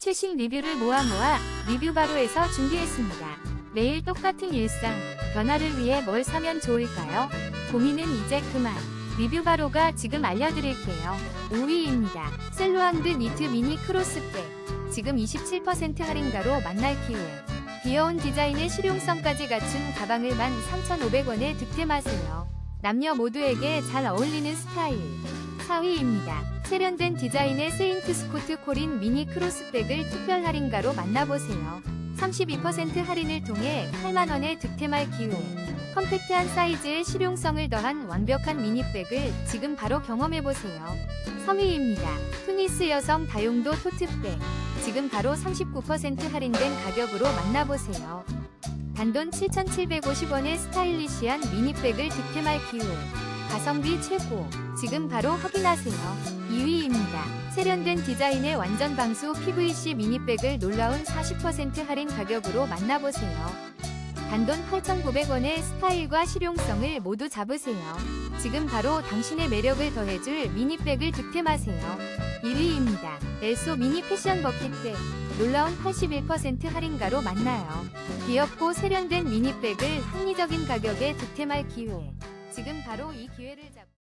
최신 리뷰를 모아 모아 리뷰 바로에서 준비했습니다. 매일 똑같은 일상, 변화를 위해 뭘 사면 좋을까요? 고민은 이제 그만. 리뷰 바로가 지금 알려드릴게요. 5위입니다. 셀로앙드 니트 미니 크로스백. 지금 27% 할인가로 만날 기회. 귀여운 디자인의 실용성까지 갖춘 가방을 13,500원에 득템하세요. 남녀 모두에게 잘 어울리는 스타일. 4위입니다. 세련된 디자인의 세인트 스코트 코린 미니 크로스백을 특별 할인가로 만나보세요. 32% 할인을 통해 8만원에 득템할 기회. 컴팩트한 사이즈의 실용성을 더한 완벽한 미니백을 지금 바로 경험해보세요. 3위입니다. 투니스 여성 다용도 토트백. 지금 바로 39% 할인된 가격으로 만나보세요. 단돈 7,750원의 스타일리시한 미니백을 득템할 기회. 가성비 최고. 지금 바로 확인하세요. 2위입니다. 세련된 디자인의 완전 방수 PVC 미니백을 놀라운 40% 할인 가격으로 만나보세요. 단돈 8,900원의 스타일과 실용성을 모두 잡으세요. 지금 바로 당신의 매력을 더해줄 미니백을 득템하세요. 1위입니다. 엘소 미니 패션 버킷백. 놀라운 81% 할인가로 만나요. 귀엽고 세련된 미니백을 합리적인 가격에 득템할 기회. 지금 바로 이 기회를 잡